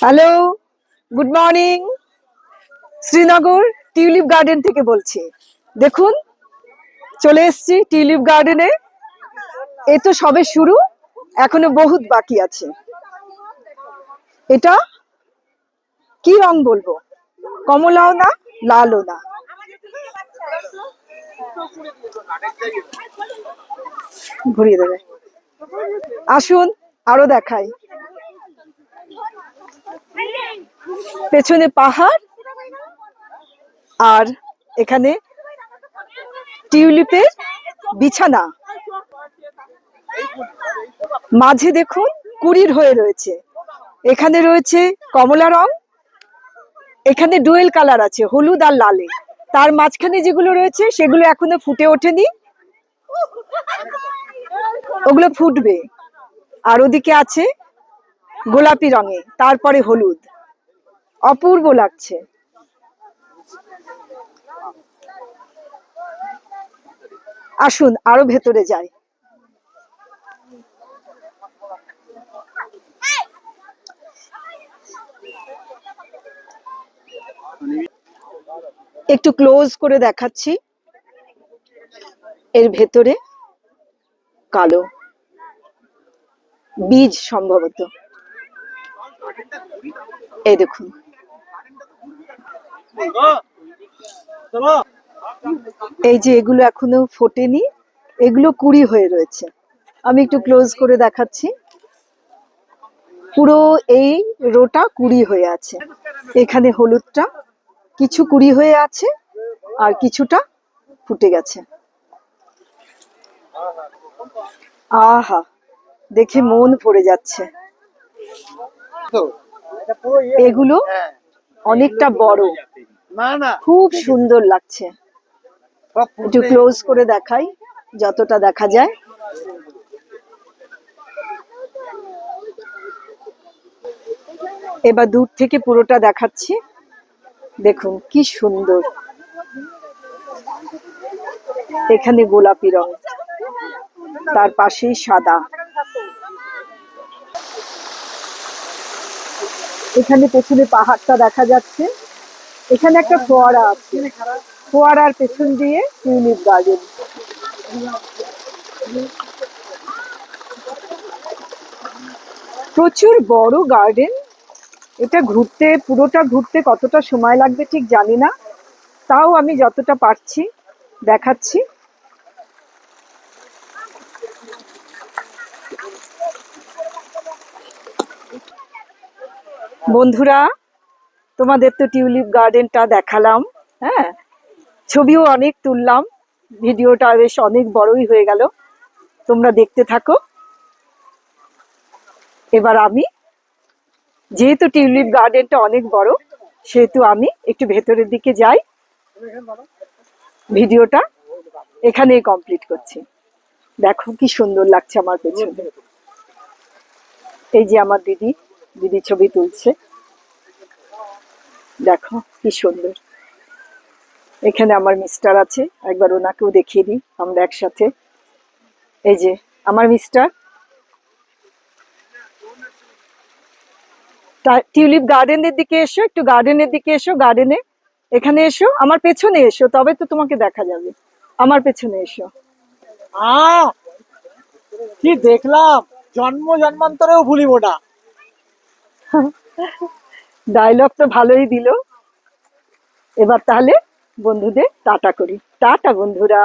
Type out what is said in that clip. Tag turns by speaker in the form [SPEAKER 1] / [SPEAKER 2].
[SPEAKER 1] Hello good morning Srinagar tulip garden থেকে বলছি। দেখুন, চলে এসেছি টিউলিপ গার্ডেনে। এ তো সবে শুরু, এখনও বহুত বাকি আছে। এটা কি রং বলব? কমলাও না, লালও না। ঘুরিয়ে দেবে। আসুন, আরও দেখাই। পেছনে পাহাড় আর এখানে টিউলিপের বিছানা। মাঝে দেখুন কুড়ির হয়ে রয়েছে। এখানে রয়েছে কমলা রং, এখানে ডুয়েল কালার আছে, হলুদ আর লালে। তার মাঝখানে যেগুলো রয়েছে সেগুলো এখনও ফুটে ওঠেনি। ওগুলো ফুটবে। আর ওদিকে আছে গোলাপি রঙে, তারপরে হলুদ। অপূর্ব লাগছে। আসুন, আরও ভেতরে যাই। একটু ক্লোজ করে দেখাচ্ছি। এর ভেতরে কালো বীজ সম্ভবত। এই দেখুন। এই যে এগুলো এখনও ফোটেনি এগুলো কুড়ি হয়ে রয়েছে। আমি একটু ক্লোজ করে দেখাচ্ছি। পুরো এই রোটা কুড়ি হয়ে আছে। এখানে হলুদটা কিছু কুড়ি হয়ে আছে আর কিছুটা ফুটে গেছে। আহা দেখে মন ভরে যাচ্ছে। এগুলো অনেকটা বড়।
[SPEAKER 2] না না।
[SPEAKER 1] খুব সুন্দর লাগছে। একটু ক্লোজ করে দেখাই যতটা দেখা যায়। এবার দূর থেকে পুরোটা দেখাচ্ছি। দেখুন কি সুন্দর। এখানে গোলাপি রং তার পাশেই সাদা। এখানে পেছনে পাহাড়টা দেখা যাচ্ছে। এখানে একটা ফোয়ারা আছে। ফোয়ারার পেছন দিয়ে টিউলিপ গার্ডেন প্রচুর বড় গার্ডেন। এটা ঘুরতে, পুরোটা ঘুরতে কতটা সময় লাগবে ঠিক জানি না। তাও আমি যতটা পারছি দেখাচ্ছি। বন্ধুরা, তোমাদের তো টিউলিপ গার্ডেনটা দেখালাম হ্যাঁ? ছবিও অনেক তুললাম, ভিডিওটা বেশ অনেক বড়ই হয়ে গেল। তোমরা দেখতে থাকো। এবার আমি, যেহেতু টিউলিপ গার্ডেনটা অনেক বড়, সেহেতু আমি একটু ভেতরের দিকে যাই। ভিডিওটা এখানেই কমপ্লিট করছি। দেখো কি সুন্দর লাগছে আমার পেছনে। এই যে আমার দিদি। দিদি ছবি তুলছে। দেখো কি সুন্দর। এখানে আমার মিস্টার আছে, একবার ওনাকেও দেখিয়ে দিই আমরা একসাথে। এই যে, আমার মিস্টার টিউলিপ গার্ডেনের দিকে এসো, একটু গার্ডেনের দিকে এসো, গার্ডেনে। এখানে এসো, আমার পেছনে এসো, তবে তো তোমাকে দেখা যাবে। আমার পেছনে এসো।
[SPEAKER 2] কি দেখলাম? জন্ম জন্মান্তরেও ভুলিব না।
[SPEAKER 1] ডায়লগ তো ভালোই দিল। এবার তাহলে বন্ধুদের টাটা করি। টাটা বন্ধুরা।